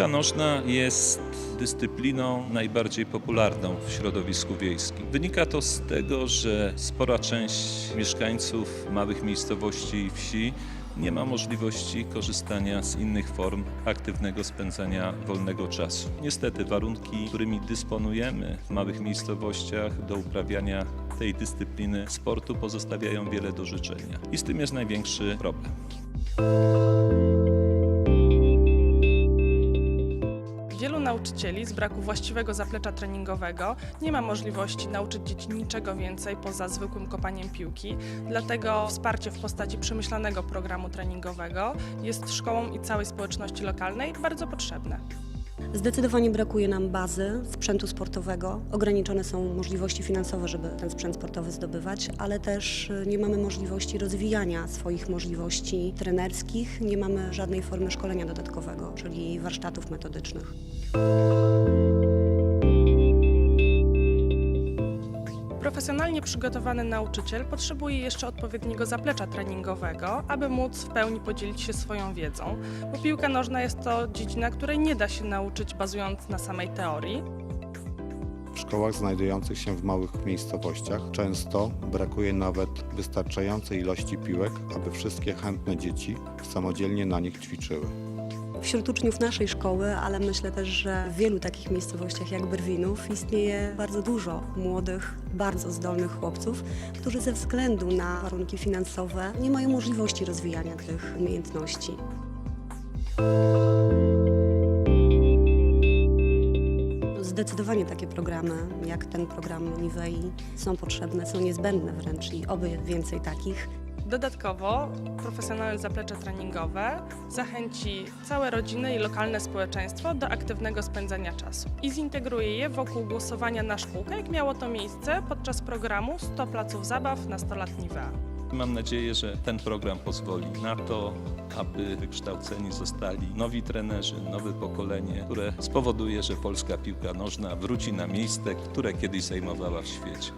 Piłka nożna jest dyscypliną najbardziej popularną w środowisku wiejskim. Wynika to z tego, że spora część mieszkańców małych miejscowości i wsi nie ma możliwości korzystania z innych form aktywnego spędzania wolnego czasu. Niestety warunki, którymi dysponujemy w małych miejscowościach do uprawiania tej dyscypliny sportu pozostawiają wiele do życzenia. I z tym jest największy problem. Nauczycieli z braku właściwego zaplecza treningowego nie ma możliwości nauczyć dzieci niczego więcej poza zwykłym kopaniem piłki, dlatego wsparcie w postaci przemyślanego programu treningowego jest szkołom i całej społeczności lokalnej bardzo potrzebne. Zdecydowanie brakuje nam bazy, sprzętu sportowego. Ograniczone są możliwości finansowe, żeby ten sprzęt sportowy zdobywać, ale też y, nie mamy możliwości rozwijania swoich możliwości trenerskich, nie mamy żadnej formy szkolenia dodatkowego, czyli warsztatów metodycznych. Profesjonalnie przygotowany nauczyciel potrzebuje jeszcze odpowiedniego zaplecza treningowego, aby móc w pełni podzielić się swoją wiedzą, bo piłka nożna jest to dziedzina, której nie da się nauczyć bazując na samej teorii. W szkołach znajdujących się w małych miejscowościach często brakuje nawet wystarczającej ilości piłek, aby wszystkie chętne dzieci samodzielnie na nich ćwiczyły. Wśród uczniów naszej szkoły, ale myślę też, że w wielu takich miejscowościach jak Brwinów istnieje bardzo dużo młodych, bardzo zdolnych chłopców, którzy ze względu na warunki finansowe nie mają możliwości rozwijania tych umiejętności. Zdecydowanie takie programy, jak ten program Nivei, są potrzebne, są niezbędne wręcz i oby więcej takich. Dodatkowo profesjonalne zaplecze treningowe zachęci całe rodziny i lokalne społeczeństwo do aktywnego spędzania czasu i zintegruje je wokół głosowania na szkółkę, jak miało to miejsce podczas programu 100 placów zabaw na 100 lat Nivea. Mam nadzieję, że ten program pozwoli na to, aby wykształceni zostali nowi trenerzy, nowe pokolenie, które spowoduje, że polska piłka nożna wróci na miejsce, które kiedyś zajmowała w świecie.